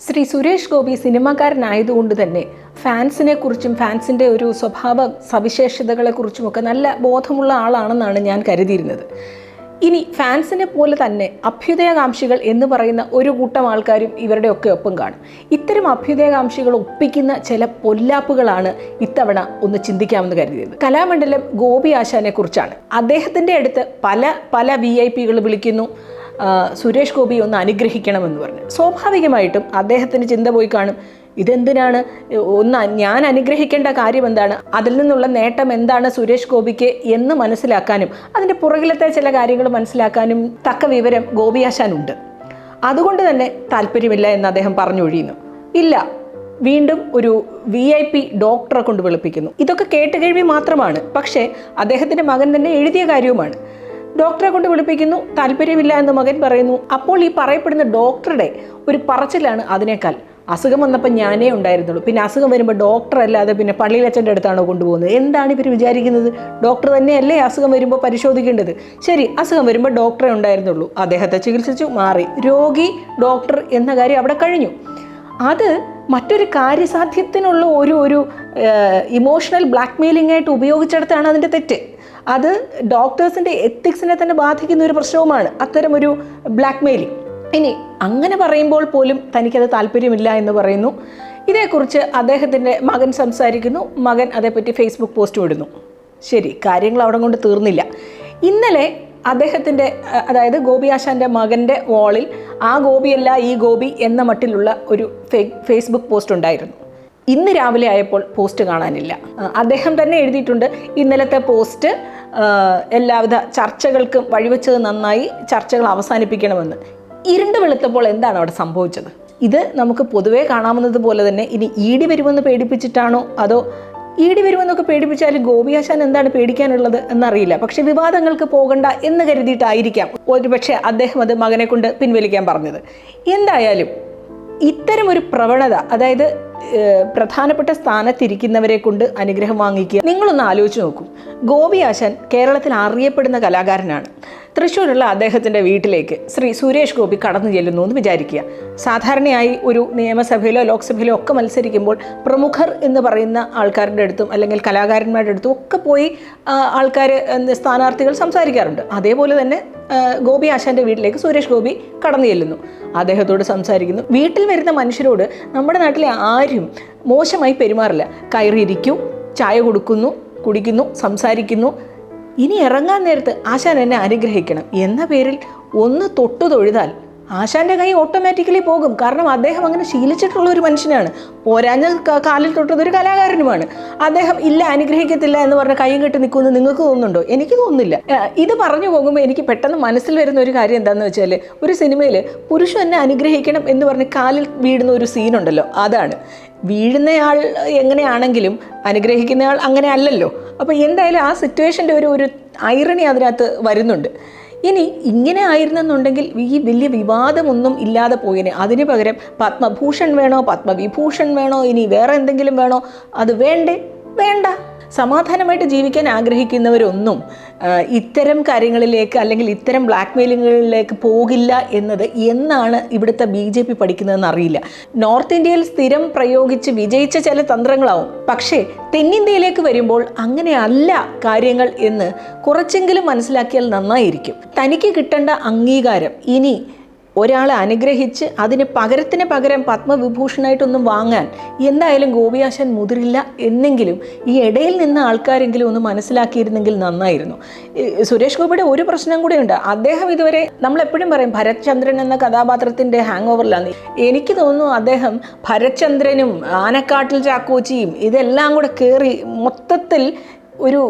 ശ്രീ സുരേഷ് ഗോപി സിനിമാക്കാരനായതുകൊണ്ട് തന്നെ ഫാൻസിനെ കുറിച്ചും ഫാൻസിന്റെ ഒരു സ്വഭാവ സവിശേഷതകളെക്കുറിച്ചുമൊക്കെ നല്ല ബോധമുള്ള ആളാണെന്നാണ് ഞാൻ കരുതിയിരുന്നത്. ഇനി ഫാൻസിനെ പോലെ തന്നെ അഭ്യുദയകാംക്ഷികൾ എന്ന് പറയുന്ന ഒരു കൂട്ടം ആൾക്കാരും ഇവരുടെയൊക്കെ ഒപ്പം കാണും. ഇത്തരം അഭ്യുദയകാംക്ഷികൾ ഒപ്പിക്കുന്ന ചില പൊല്ലാപ്പുകളാണ് ഇത്തവണ ഒന്ന് ചിന്തിക്കാമെന്ന് കരുതിയത്. കലാമണ്ഡലം ഗോപി ആശാനെ കുറിച്ചാണ് അദ്ദേഹത്തിന്റെ അടുത്ത് പല പല വി ഐ പികൾ വിളിക്കുന്നു. സുരേഷ് ഗോപി ഒന്ന് അനുഗ്രഹിക്കണമെന്ന് പറഞ്ഞു. സ്വാഭാവികമായിട്ടും അദ്ദേഹത്തിന് ചിന്ത പോയി കാണും ഇതെന്തിനാണ്? ഒന്ന് ഞാൻ അനുഗ്രഹിക്കേണ്ട കാര്യം എന്താണ് അതിൽ നിന്നുള്ള നേട്ടം എന്താണ് സുരേഷ് ഗോപിക്ക് എന്ന് മനസ്സിലാക്കാനും അതിന്റെ പുറകിലത്തെ ചില കാര്യങ്ങൾ മനസ്സിലാക്കാനും തക്ക വിവരം ഗോപിയാശാനുണ്ട് അതുകൊണ്ട് തന്നെ താല്പര്യമില്ല എന്ന് അദ്ദേഹം പറഞ്ഞൊഴിയുന്നു. ഇല്ല വീണ്ടും ഒരു വി ഐ പി ഡോക്ടറെ കൊണ്ട് വിളിപ്പിക്കുന്നു. ഇതൊക്കെ കേട്ടുകേഴ്വി മാത്രമാണ് പക്ഷേ അദ്ദേഹത്തിന്റെ മകൻ തന്നെ എഴുതിയ കാര്യവുമാണ്. ഡോക്ടറെ കൊണ്ട് വിളിപ്പിക്കുന്നു താല്പര്യമില്ല എന്ന് മകൻ പറയുന്നു. അപ്പോൾ ഈ പറയപ്പെടുന്ന ഡോക്ടറുടെ ഒരു പറച്ചിലാണ് അതിനേക്കാൾ. അസുഖം വന്നപ്പോൾ ഞാനേ ഉണ്ടായിരുന്നുള്ളൂ. പിന്നെ അസുഖം വരുമ്പോൾ ഡോക്ടർ അല്ലാതെ പിന്നെ പള്ളിയിലച്ഛന്റെ അടുത്താണോ കൊണ്ടുപോകുന്നത്? എന്താണ് ഇവർ വിചാരിക്കുന്നത്? ഡോക്ടർ തന്നെയല്ലേ അസുഖം വരുമ്പോൾ പരിശോധിക്കേണ്ടത്? ശരി അസുഖം വരുമ്പോൾ ഡോക്ടറെ ഉണ്ടായിരുന്നുള്ളൂ. അദ്ദേഹത്തെ ചികിത്സിച്ചു മാറി. രോഗി ഡോക്ടർ എന്ന കാര്യം അവിടെ കഴിഞ്ഞു. അത് മറ്റൊരു കാര്യസാധ്യത്തിനുള്ള ഒരു ഒരു ഇമോഷണൽ ബ്ലാക്ക്മെയിലിംഗ് ആയിട്ട് ഉപയോഗിച്ചെടുത്താണ് അതിന്റെ തെറ്റ്. അത് ഡോക്ടേഴ്സിന്റെ എത്തിക്സിനെ തന്നെ ബാധിക്കുന്ന ഒരു പ്രശ്നവുമാണ്. അത്തരം ഒരു ബ്ലാക്ക് മെയിലിംഗ് ഇനി അങ്ങനെ പറയുമ്പോൾ പോലും തനിക്കത് താല്പര്യമില്ല എന്ന് പറയുന്നു. ഇതേക്കുറിച്ച് അദ്ദേഹത്തിന്റെ മകൻ സംസാരിക്കുന്നു. മകൻ അതേപ്പറ്റി ഫേസ്ബുക്ക് പോസ്റ്റ് വിടുന്നു ശരി കാര്യങ്ങൾ അവിടെ കൊണ്ട് തീർന്നില്ല. ഇന്നലെ അദ്ദേഹത്തിന്റെ അതായത് ഗോപി ആശാന്റെ മകന്റെ വാളിൽ ആ ഗോപിയല്ല ഈ ഗോപി എന്ന മട്ടിലുള്ള ഒരു ഫേസ്ബുക്ക് പോസ്റ്റ് ഉണ്ടായിരുന്നു. ഇന്ന് രാവിലെ ആയപ്പോൾ പോസ്റ്റ് കാണാനില്ല. അദ്ദേഹം തന്നെ എഴുതിയിട്ടുണ്ട് ഇന്നലത്തെ പോസ്റ്റ് എല്ലാവിധ ചർച്ചകൾക്കും വഴിവെച്ചത് നന്നായി ചർച്ചകൾ അവസാനിപ്പിക്കണമെന്ന്. ഇരുണ്ട് വെളുത്തപ്പോൾ എന്താണ് അവിടെ സംഭവിച്ചത്? ഇത് നമുക്ക് പൊതുവേ കാണാവുന്നത് പോലെ തന്നെ ഇനി ഈടി വരുമെന്ന് പേടിപ്പിച്ചിട്ടാണോ? അതോ ഈടി വരുമെന്നൊക്കെ പേടിപ്പിച്ചാലും ഗോപിയാശാൻ എന്താണ് പേടിക്കാനുള്ളത് എന്നറിയില്ല. പക്ഷെ വിവാദങ്ങൾക്ക് പോകണ്ട എന്ന് കരുതിയിട്ടായിരിക്കാം. ഒരു പക്ഷേ അദ്ദേഹം അത് മകനെ കൊണ്ട് പിൻവലിക്കാൻ പറഞ്ഞത്. എന്തായാലും ഇത്തരം ഒരു പ്രവണത അതായത് പ്രധാനപ്പെട്ട സ്ഥാനത്തിരിക്കുന്നവരെ കൊണ്ട് അനുഗ്രഹം വാങ്ങിക്കുക. നിങ്ങളൊന്ന് ആലോചിച്ച് നോക്കൂ. ഗോപി ആശാൻ കേരളത്തിൽ അറിയപ്പെടുന്ന കലാകാരനാണ്. തൃശ്ശൂരുള്ള അദ്ദേഹത്തിന്റെ വീട്ടിലേക്ക് ശ്രീ സുരേഷ് ഗോപി കടന്നു ചെല്ലുന്നു എന്ന് വിചാരിക്കുക. സാധാരണയായി ഒരു നിയമസഭയിലോ ലോക്സഭയിലോ ഒക്കെ മത്സരിക്കുമ്പോൾ പ്രമുഖർ എന്ന് പറയുന്ന ആൾക്കാരുടെ അടുത്തും അല്ലെങ്കിൽ കലാകാരന്മാരുടെ അടുത്തും ഒക്കെ പോയി ആൾക്കാർ സ്ഥാനാർത്ഥികൾ സംസാരിക്കാറുണ്ട്. അതേപോലെ തന്നെ ഗോപി ആശാന്റെ വീട്ടിലേക്ക് സുരേഷ് ഗോപി കടന്നു ചെല്ലുന്നു. അദ്ദേഹത്തോട് സംസാരിക്കുന്നു. വീട്ടിൽ വരുന്ന മനുഷ്യരോട് നമ്മുടെ നാട്ടിലെ ആരും മോശമായി പെരുമാറില്ല. കയറിയിരിക്കും ചായ കൊടുക്കുന്നു കുടിക്കുന്നു സംസാരിക്കുന്നു ഇനി ഇറങ്ങാൻ നേരത്ത് ആശാൻ എന്നെ അനുഗ്രഹിക്കണം. എന്ന പേരിൽ ഒന്ന് തൊട്ടു തൊഴുതാൽ ആശാന്റെ കൈ ഓട്ടോമാറ്റിക്കലി പോകും. കാരണം അദ്ദേഹം അങ്ങനെ ശീലിച്ചിട്ടുള്ള ഒരു മനുഷ്യനാണ്. പോരാഞ്ഞ കാലിൽ തൊട്ടത് ഒരു കലാകാരനുമാണ്. അദ്ദേഹം ഇല്ല അനുഗ്രഹിക്കത്തില്ല എന്ന് പറഞ്ഞ കൈയും കെട്ടി നിൽക്കുമെന്ന് നിങ്ങൾക്ക് തോന്നുന്നുണ്ടോ? എനിക്ക് തോന്നുന്നില്ല. ഇത് പറഞ്ഞു പോകുമ്പോൾ എനിക്ക് പെട്ടെന്ന് മനസ്സിൽ വരുന്ന ഒരു കാര്യം എന്താണെന്ന് വെച്ചാൽ ഒരു സിനിമയിൽ പുരുഷൻ എന്നെ അനുഗ്രഹിക്കണം എന്ന് പറഞ്ഞ് കാലിൽ വീഴുന്ന ഒരു സീനുണ്ടല്ലോ. അതാണ്. വീഴുന്നയാൾ എങ്ങനെയാണെങ്കിലും അനുഗ്രഹിക്കുന്നയാൾ അങ്ങനെ അല്ലല്ലോ. അപ്പോൾ എന്തായാലും ആ സിറ്റുവേഷന്റെ ഒരു ഒരു ഐറണി അതിനകത്ത് വരുന്നുണ്ട്. ഇനി ഇങ്ങനെ ആയിരുന്നെന്നുണ്ടെങ്കിൽ ഈ വലിയ വിവാദമൊന്നും ഇല്ലാതെ പോയേനെ. അതിന് പകരം പത്മഭൂഷൺ വേണോ? പത്മവിഭൂഷൺ വേണോ? ഇനി വേറെ എന്തെങ്കിലും വേണോ? അത് വേണ്ടേ? വേണ്ട. സമാധാനമായിട്ട് ജീവിക്കാൻ ആഗ്രഹിക്കുന്നവരൊന്നും ഇത്തരം കാര്യങ്ങളിലേക്ക് അല്ലെങ്കിൽ ഇത്തരം ബ്ലാക്ക് മെയിലിങ്ങുകളിലേക്ക് പോകില്ല എന്നത് എന്നാണ് ഇവിടുത്തെ ബി ജെ പി പഠിക്കുന്നതെന്ന് അറിയില്ല. നോർത്ത് ഇന്ത്യയിൽ സ്ഥിരം പ്രയോഗിച്ച് വിജയിച്ച ചില തന്ത്രങ്ങളാവും. പക്ഷേ തെന്നിന്ത്യയിലേക്ക് വരുമ്പോൾ അങ്ങനെയല്ല കാര്യങ്ങൾ എന്ന് കുറച്ചെങ്കിലും മനസ്സിലാക്കിയാൽ നന്നായിരിക്കും. തനിക്ക് കിട്ടേണ്ട അംഗീകാരം ഇനി ഒരാളെ അനുഗ്രഹിച്ച് അതിന് പകരത്തിന് പകരം പത്മവിഭൂഷണായിട്ടൊന്നും വാങ്ങാൻ എന്തായാലും ഗോപിയാശൻ മുതിരില്ല എന്നെങ്കിലും ഈ ഇടയിൽ നിന്ന് ആൾക്കാരെങ്കിലും ഒന്ന് മനസ്സിലാക്കിയിരുന്നെങ്കിൽ നന്നായിരുന്നു. സുരേഷ് ഗോപിയുടെ ഒരു പ്രശ്നം കൂടെയുണ്ട് അദ്ദേഹം ഇതുവരെ നമ്മളെപ്പോഴും പറയും ഭരത് ചന്ദ്രൻ എന്ന കഥാപാത്രത്തിന്റെ ഹാങ് ഓവറിലാണ് എനിക്ക് തോന്നുന്നു അദ്ദേഹം ഭരത്ചന്ദ്രനും ആനക്കാട്ടിൽ ചാക്കോച്ചിയും ഇതെല്ലാം കൂടെ കയറി മൊത്തത്തിൽ ഒരു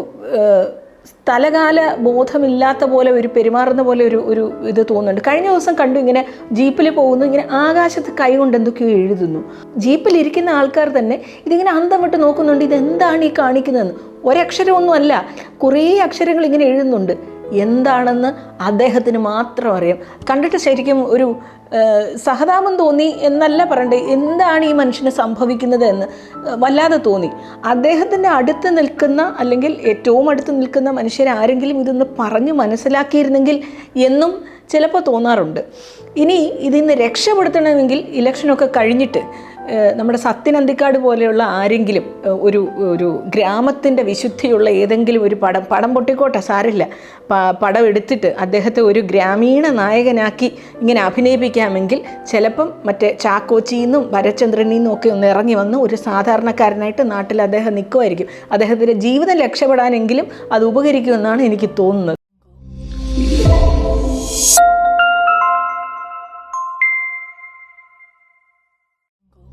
സ്ഥലകാല ബോധമില്ലാത്ത പോലെ ഒരു പെരുമാറുന്ന പോലെ ഒരു ഒരു ഇത് തോന്നുന്നുണ്ട്. കഴിഞ്ഞ ദിവസം കണ്ടു ഇങ്ങനെ ജീപ്പിൽ പോകുന്നു ഇങ്ങനെ ആകാശത്ത് കൈ കൊണ്ട് എന്തൊക്കെയോ എഴുതുന്നു. ജീപ്പിൽ ഇരിക്കുന്ന ആൾക്കാർ തന്നെ ഇതിങ്ങനെ അന്തം വിട്ട് നോക്കുന്നുണ്ട് ഇതെന്താണ് ഈ കാണിക്കുന്നതെന്ന്. ഒരക്ഷരമൊന്നും അല്ല കുറേ അക്ഷരങ്ങൾ ഇങ്ങനെ എഴുതുന്നുണ്ട്. എന്താണെന്ന് അദ്ദേഹത്തിന് മാത്രം അറിയാം. കണ്ടിട്ട് ശരിക്കും ഒരു സഹതാപം തോന്നി എന്നല്ല പറയണ്ടേ എന്താണ് ഈ മനുഷ്യന് സംഭവിക്കുന്നത് എന്ന് വല്ലാതെ തോന്നി. അദ്ദേഹത്തിന്റെ അടുത്ത് നിൽക്കുന്ന അല്ലെങ്കിൽ ഏറ്റവും അടുത്ത് നിൽക്കുന്ന മനുഷ്യരാരെങ്കിലും ഇതൊന്ന് പറഞ്ഞു മനസ്സിലാക്കിയിരുന്നെങ്കിൽ എന്നും ചിലപ്പോൾ തോന്നാറുണ്ട്. ഇനി ഇതിൽ നിന്ന് രക്ഷപ്പെടുത്തണമെങ്കിൽ ഇലക്ഷനൊക്കെ കഴിഞ്ഞിട്ട് നമ്മുടെ സത്യൻ അന്തിക്കാട് പോലെയുള്ള ആരെങ്കിലും ഒരു ഒരു ഗ്രാമത്തിന്റെ വിശുദ്ധിയുള്ള ഏതെങ്കിലും ഒരു പടം പടം പൊട്ടിക്കോട്ടെ സാരില്ല പടം എടുത്തിട്ട് അദ്ദേഹത്തെ ഒരു ഗ്രാമീണ നായകനാക്കി ഇങ്ങനെ അഭിനയിപ്പിക്കാമെങ്കിൽ ചിലപ്പം മറ്റേ ചാക്കോച്ചിയിൽ നിന്നും ഭരചന്ദ്രനിൽ നിന്നും ഒക്കെ ഒന്ന് ഇറങ്ങി വന്ന് ഒരു സാധാരണക്കാരനായിട്ട് നാട്ടിൽ അദ്ദേഹം നിൽക്കുമായിരിക്കും അദ്ദേഹത്തിന്റെ ജീവിതം രക്ഷപ്പെടാനെങ്കിലും അത് ഉപകരിക്കുമെന്നാണ് എനിക്ക് തോന്നുന്നത്.